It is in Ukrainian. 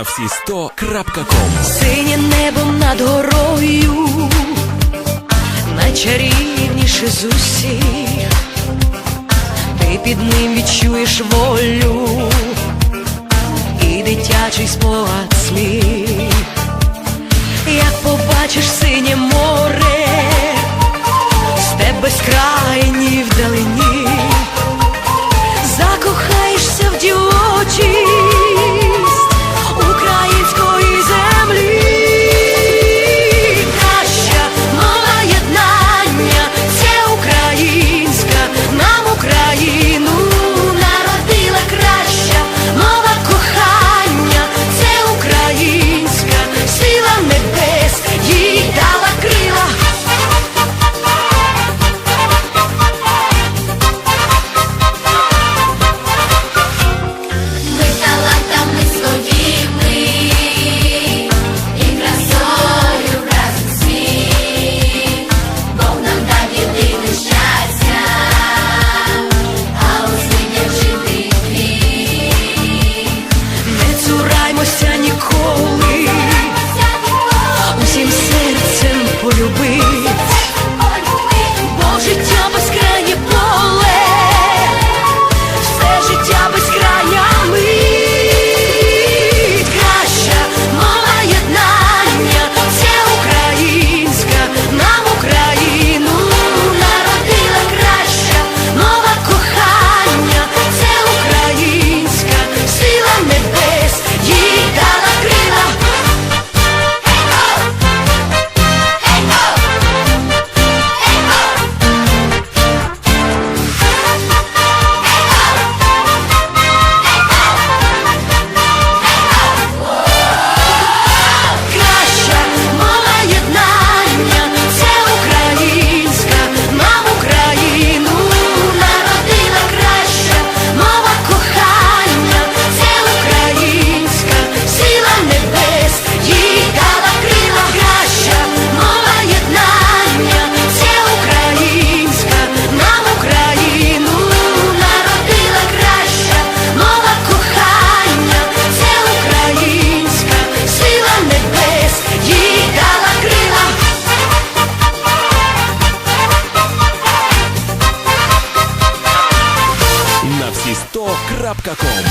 на всі сто крапка ком. Синє небо над горою, найчарівніше з усіх, ти під ним відчуєш волю і дитячий спогад слів. Як побачиш синє море, з тебе скра. We. Сісто.ком